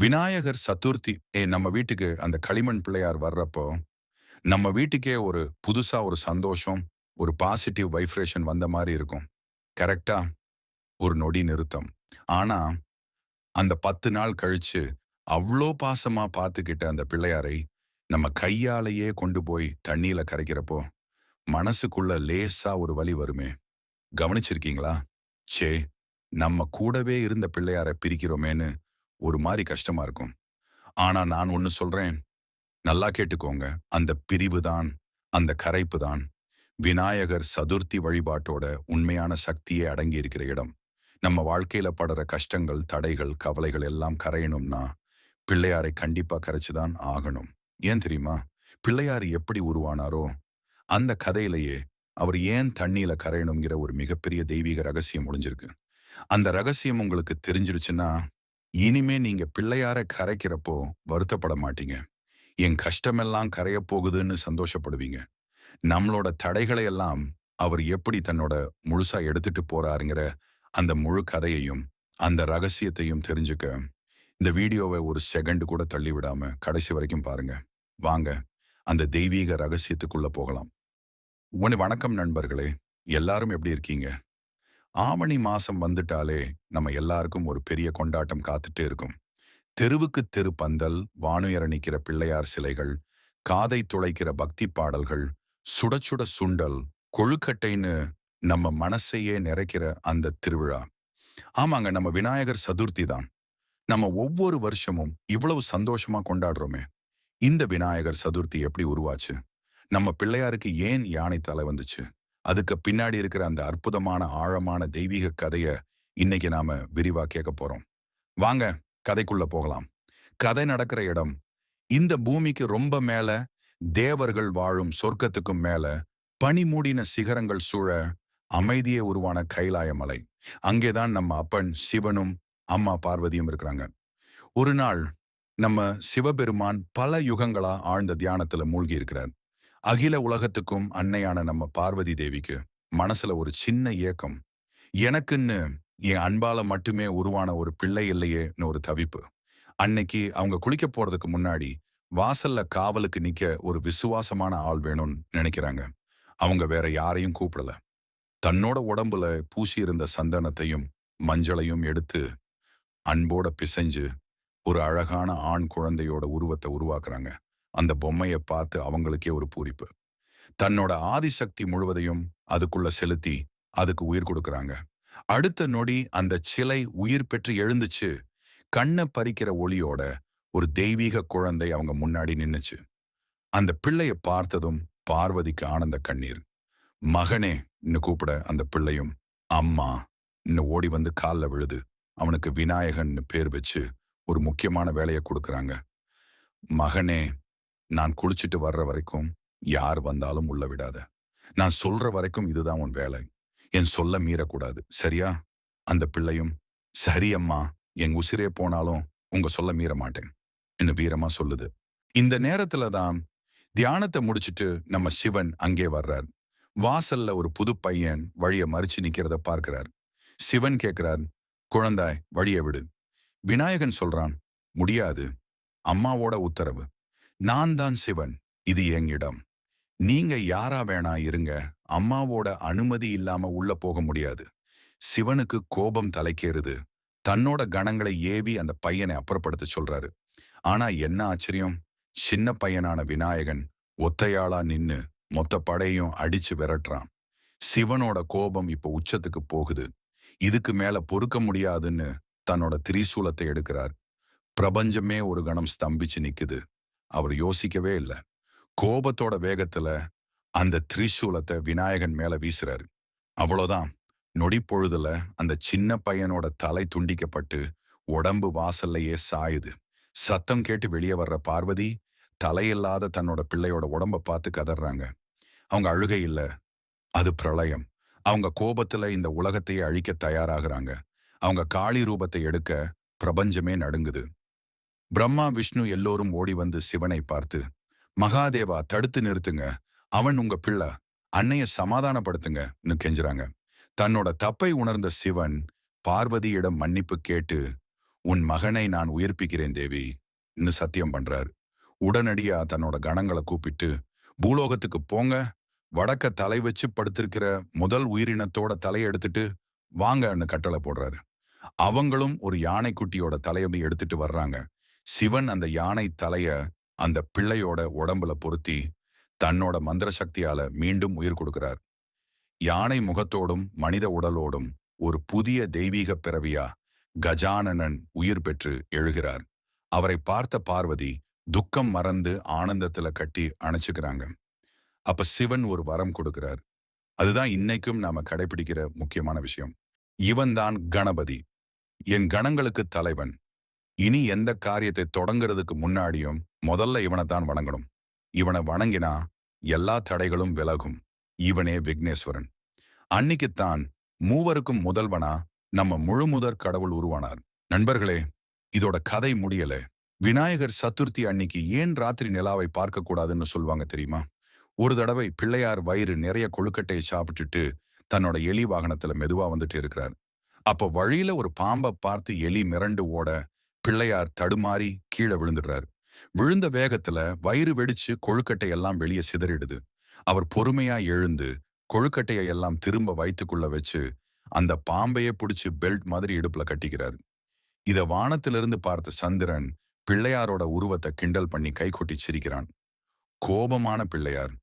விநாயகர் சதுர்த்தி ஏ நம்ம வீட்டுக்கு அந்த களிமண் பிள்ளையார் வர்றப்போ நம்ம வீட்டுக்கே ஒரு புதுசா ஒரு சந்தோஷம் ஒரு பாசிட்டிவ் வைப்ரேஷன் வந்த மாதிரி இருக்கும். கரெக்டா ஒரு நொடி நிறுத்தம். ஆனா அந்த பத்து நாள் கழிச்சு அவ்வளோ பாசமா பார்த்துக்கிட்ட அந்த பிள்ளையாரை நம்ம கையாலேயே கொண்டு போய் தண்ணியில கரைக்கிறப்போ மனசுக்குள்ள லேசா ஒரு வலி வருமே. கவனிச்சிருக்கீங்களா? சே நம்ம கூடவே இருந்த பிள்ளையாரை பிரிக்கிறோமேன்னு ஒரு மாதிரி கஷ்டமா இருக்கும். ஆனா நான் ஒன்னு சொல்றேன். நல்லா கேட்டுக்கோங்க. அந்த பிரிவு தான் அந்த கரைப்பு தான் விநாயகர் சதுர்த்தி வழிபாட்டோட உண்மையான சக்தியே அடங்கி இருக்கிற இடம். நம்ம வாழ்க்கையில படுற கஷ்டங்கள் தடைகள் கவலைகள் எல்லாம் கரையணும்னா பிள்ளையாரை கண்டிப்பா கரைச்சுதான் ஆகணும். ஏன் தெரியுமா? பிள்ளையார் எப்படி உருவானாரோ அந்த கதையிலேயே அவர் ஏன் தண்ணியில கரையணுங்கிற ஒரு மிகப்பெரிய தெய்வீக ரகசியம் ஒளிஞ்சிருக்கு. அந்த ரகசியம் உங்களுக்கு தெரிஞ்சிருச்சுன்னா இனிமே நீங்க பிள்ளையார கரைக்கிறப்போ வருத்தப்பட மாட்டீங்க. என் கஷ்டமெல்லாம் கரைய போகுதுன்னு சந்தோஷப்படுவீங்க. நம்மளோட தடைகளை எல்லாம் அவர் எப்படி தன்னோட முழுசா எடுத்துட்டு போறாருங்கிற அந்த முழு கதையையும் அந்த ரகசியத்தையும் தெரிஞ்சுக்க இந்த வீடியோவை ஒரு செகண்ட் கூட தள்ளி விடாம கடைசி வரைக்கும் பாருங்க. வாங்க அந்த தெய்வீக ரகசியத்துக்குள்ள போகலாம். உன வணக்கம் நண்பர்களே. எல்லாரும் எப்படி இருக்கீங்க? ஆவணி மாசம் வந்துட்டாலே நம்ம எல்லாருக்கும் ஒரு பெரிய கொண்டாட்டம் காத்துட்டே இருக்கும். தெருவுக்கு தெரு பந்தல் வானுயரணிக்கிற பிள்ளையார் சிலைகள் காதை துளைக்கிற பக்தி பாடல்கள் சுட சுட சுண்டல் கொழுக்கட்டைன்னு நம்ம மனசையே நிறைக்கிற அந்த திருவிழா. ஆமாங்க நம்ம விநாயகர் சதுர்த்தி தான். நம்ம ஒவ்வொரு வருஷமும் இவ்வளவு சந்தோஷமா கொண்டாடுறோமே. இந்த விநாயகர் சதுர்த்தி எப்படி உருவாச்சு? நம்ம பிள்ளையாருக்கு ஏன் யானை தலை வந்துச்சு? அதுக்கு பின்னாடி இருக்கிற அந்த அற்புதமான ஆழமான தெய்வீக கதைய இன்னைக்கு நாம விரிவா கேட்க போறோம். வாங்க கதைக்குள்ள போகலாம். கதை நடக்கிற இடம். இந்த பூமிக்கு ரொம்ப மேல தேவர்கள் வாழும் சொர்க்கத்துக்கும் மேல பனி மூடின சிகரங்கள் சூழ அமைதியே உருவான கைலாய மலை. அங்கேதான் நம்ம அப்பன் சிவனும் அம்மா பார்வதியும் இருக்கிறாங்க. ஒரு நாள் நம்ம சிவபெருமான் பல யுகங்களா ஆழ்ந்த தியானத்துல மூழ்கி இருக்கிறார். அகில உலகத்துக்கும் அன்னையான நம்ம பார்வதி தேவிக்கு மனசுல ஒரு சின்ன ஏக்கம். எனக்குன்னு என் அன்பால மட்டுமே உருவான ஒரு பிள்ளை இல்லையேன்னு ஒரு தவிப்பு. அன்னைக்கு அவங்க குளிக்க போறதுக்கு முன்னாடி வாசல்ல காவலுக்கு நிக்க ஒரு விசுவாசமான ஆள் வேணும்னு நினைக்கிறாங்க. அவங்க வேற யாரையும் கூப்பிடல. தன்னோட உடம்புல பூசி இருந்த சந்தனத்தையும் மஞ்சளையும் எடுத்து அன்போட பிசைஞ்சு ஒரு அழகான ஆண் குழந்தையோட உருவத்தை உருவாக்குறாங்க. அந்த பொம்மையை பார்த்து அவங்களுக்கே ஒரு பூரிப்பு. தன்னோட ஆதிசக்தி முழுவதையும் அதுக்குள்ள செலுத்தி அதுக்கு உயிர் கொடுக்கறாங்க. அடுத்த நொடி அந்த சிலை உயிர் பெற்று எழுந்துச்சு. கண்ணை பறிக்கிற ஒளியோட ஒரு தெய்வீக குழந்தை அவங்க முன்னாடி நின்னுச்சு. அந்த பிள்ளைய பார்த்ததும் பார்வதிக்கு ஆனந்த கண்ணீர். மகனே இன்னும் கூப்பிட அந்த பிள்ளையும் அம்மா இன்னும் ஓடி வந்து காலில் விழுது. அவனுக்கு விநாயகன் பேர் வச்சு ஒரு முக்கியமான வேலையை கொடுக்கறாங்க. மகனே நான் குளிச்சுட்டு வர்ற வரைக்கும் யார் வந்தாலும் உள்ள விடாத. நான் சொல்ற வரைக்கும் இதுதான் உன் வேலை. என் சொல்ல மீறக்கூடாது. சரியா? அந்த பிள்ளையும் சரி அம்மா என் உசிரே போனாலும் உங்க சொல்ல மீற மாட்டேன். என்று வீரமா சொல்லுது. இந்த நேரத்துல தான் தியானத்தை முடிச்சிட்டு நம்ம சிவன் அங்கே வர்றார். வாசல்ல ஒரு புது பையன் வழிய மறிச்சு நிக்கிறத பார்க்கிறார். சிவன் கேட்கிறார் குழந்தாய் வழிய விடு. விநாயகன் சொல்றான் முடியாது. அம்மாவோட உத்தரவு. நான் தான் சிவன் இது எங்கிடம். நீங்க யாரா வேணா இருங்க அம்மாவோட அனுமதி இல்லாம உள்ள போக முடியாது. சிவனுக்கு கோபம் தலைக்கேறுது. தன்னோட கணங்களை ஏவி அந்த பையனை அப்புறப்படுத்த சொல்றாரு. ஆனா என்ன ஆச்சரியம்? சின்ன பையனான விநாயகன் ஒத்தையாளா நின்னு மொத்த படையும் அடிச்சு விரட்டுறான். சிவனோட கோபம் இப்ப உச்சத்துக்கு போகுது. இதுக்கு மேல பொறுக்க முடியாதுன்னு தன்னோட திரிசூலத்தை எடுக்கிறார். பிரபஞ்சமே ஒரு கணம் ஸ்தம்பிச்சு நிக்குது. அவர் யோசிக்கவே இல்லை. கோபத்தோட வேகத்துல அந்த திரிசூலத்தை விநாயகன் மேல வீசுறாரு. அவ்வளவுதான் நொடி பொழுதுல அந்த சின்ன பையனோட தலை துண்டிக்கப்பட்டு உடம்பு வாசல்லையே சாயுது. சத்தம் கேட்டு வெளியே வர்ற பார்வதி தலையில்லாத தன்னோட பிள்ளையோட உடம்ப பார்த்து கதறாங்க. அவங்க அழுகை இல்ல. அது பிரளயம். அவங்க கோபத்துல இந்த உலகத்தையே அழிக்க தயாராகிறாங்க. அவங்க காளி ரூபத்தை எடுக்க பிரபஞ்சமே நடுங்குது. பிரம்மா விஷ்ணு எல்லோரும் ஓடி வந்து சிவனை பார்த்து மகாதேவா தடுத்து நிறுத்துங்க. அவன் உங்க பிள்ளை. அன்னைய சமாதானப்படுத்துங்கன்னு கெஞ்சுறாங்க. தன்னோட தப்பை உணர்ந்த சிவன் பார்வதியிடம் மன்னிப்பு கேட்டு உன் மகனை நான் உயிர்ப்பிக்கிறேன் தேவி. இன்னும் சத்தியம் பண்றார். உடனடியா தன்னோட கணங்களை கூப்பிட்டு பூலோகத்துக்கு போங்க. வடக்க தலை வச்சு படுத்திருக்கிற முதல் உயிரினத்தோட தலையை எடுத்துட்டு வாங்கன்னு கட்டளை போடுறாரு. அவங்களும் ஒரு யானைக்குட்டியோட தலையை எடுத்துட்டு வர்றாங்க. சிவன் அந்த யானை தலைய அந்த பிள்ளையோட உடம்புல பொருத்தி தன்னோட மந்திர சக்தியால மீண்டும் உயிர் கொடுக்கிறார். யானை முகத்தோடும் மனித உடலோடும் ஒரு புதிய தெய்வீக பிறவியா கஜானனன் உயிர் பெற்று எழுகிறார். அவரை பார்த்த பார்வதி துக்கம் மறந்து ஆனந்தத்துல கட்டி அணைச்சுக்கிறாங்க. அப்ப சிவன் ஒரு வரம் கொடுக்கிறார். அதுதான் இன்னைக்கும் நாம கடைபிடிக்கிற முக்கியமான விஷயம். இவன்தான் கணபதி. என் கணங்களுக்கு தலைவன். இனி எந்த காரியத்தை தொடங்குறதுக்கு முன்னாடியும் முதல்ல இவனை தான் வணங்கணும். இவனை வணங்கினா எல்லா தடைகளும் விலகும். இவனே விக்னேஸ்வரன். அன்னைக்குத்தான் மூவருக்கும் முதல்வனா நம்ம முழுமுதற் கடவுள் உருவானார். நண்பர்களே இதோட கதை முடியல. விநாயகர் சதுர்த்தி அன்னைக்கு ஏன் ராத்திரி நிலாவை பார்க்க கூடாதுன்னு சொல்லுவாங்க தெரியுமா? ஒரு தடவை பிள்ளையார் வயிறு நிறைய கொழுக்கட்டையை சாப்பிட்டுட்டு தன்னோட எலி வாகனத்துல மெதுவா வந்துட்டு இருக்கிறார். அப்ப வழியில ஒரு பாம்பை பார்த்து எலி மிரண்டு ஓட பிள்ளையார் தடுமாறி கீழே விழுந்துடுறாரு. விழுந்த வேகத்துல வயிறு வெடிச்சு கொழுக்கட்டை எல்லாம் வெளியே சிதறிடுது. அவர் பொறுமையா எழுந்து கொழுக்கட்டையை எல்லாம் திரும்ப வயிற்றுக்குள்ள வச்சு அந்த பாம்பையே பிடிச்சு பெல்ட் மாதிரி இடுப்புல கட்டிக்கிறார். இத வானத்திலிருந்து பார்த்த சந்திரன் பிள்ளையாரோட உருவத்தை கிண்டல் பண்ணி கைகொட்டி சிரிக்கிறான். கோபமான பிள்ளையார்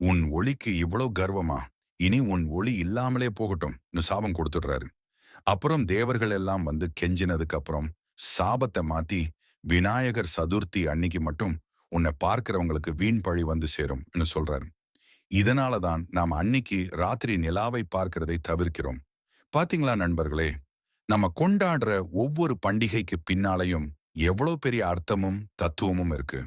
உன் ஒளிக்கு இவ்வளவு கர்வமா? இனி உன் ஒளி இல்லாமலே போகட்டும். சாபம் கொடுத்துடுறாரு. அப்புறம் தேவர்கள் எல்லாம் வந்து கெஞ்சினதுக்கு அப்புறம் சாபத்தை மாத்தி விநாயகர் சதுர்த்தி அன்னைக்கு மட்டும் உன்னை பார்க்கிறவங்களுக்கு வீண் பழி வந்து சேரும்னு சொல்றாரு. இதனால தான் நாம் அன்னைக்கு ராத்திரி நிலாவை பார்க்கிறதை தவிர்க்கிறோம். பாத்தீங்களா நண்பர்களே நம்ம கொண்டாடுற ஒவ்வொரு பண்டிகைக்கு பின்னாலையும் எவ்வளவு பெரிய அர்த்தமும் தத்துவமும் இருக்கு.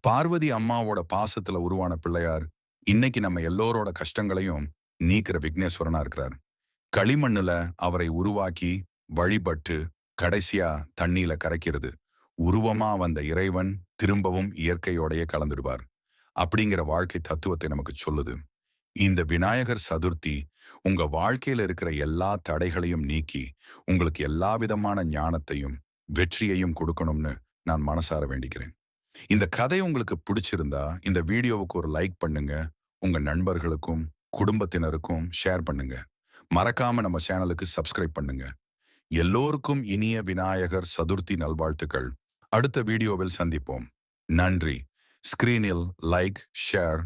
பார்வதி அம்மாவோட பாசத்துல உருவான பிள்ளையார் இன்னைக்கு நம்ம எல்லோரோட கஷ்டங்களையும் நீக்கிற விக்னேஸ்வரனா இருக்கிறார். களிமண்ணுல அவரை உருவாக்கி வழிபட்டு கடைசியா தண்ணியில கரைக்கிறது. உருவமா வந்த இறைவன் திரும்பவும் இயற்கையோடைய கலந்துடுவார். அப்படிங்கிற வாழ்க்கை தத்துவத்தை நமக்கு சொல்லுது. இந்த விநாயகர் சதுர்த்தி உங்க வாழ்க்கையில இருக்கிற எல்லா தடைகளையும் நீக்கி உங்களுக்கு எல்லா விதமான ஞானத்தையும் வெற்றியையும் கொடுக்கணும்னு நான் மனசார வேண்டிக்கிறேன். இந்த கதை உங்களுக்கு பிடிச்சிருந்தா இந்த வீடியோவுக்கு ஒரு லைக் பண்ணுங்க. உங்க நண்பர்களுக்கும் குடும்பத்தினருக்கும் ஷேர் பண்ணுங்க. மறக்காம நம்ம சேனலுக்கு சப்ஸ்கிரைப் பண்ணுங்க. எல்லோருக்கும் இனிய விநாயகர் சதுர்த்தி நல்வாழ்த்துக்கள். அடுத்த வீடியோவில் சந்திப்போம். நன்றி. ஸ்கிரீனில் லைக் ஷேர்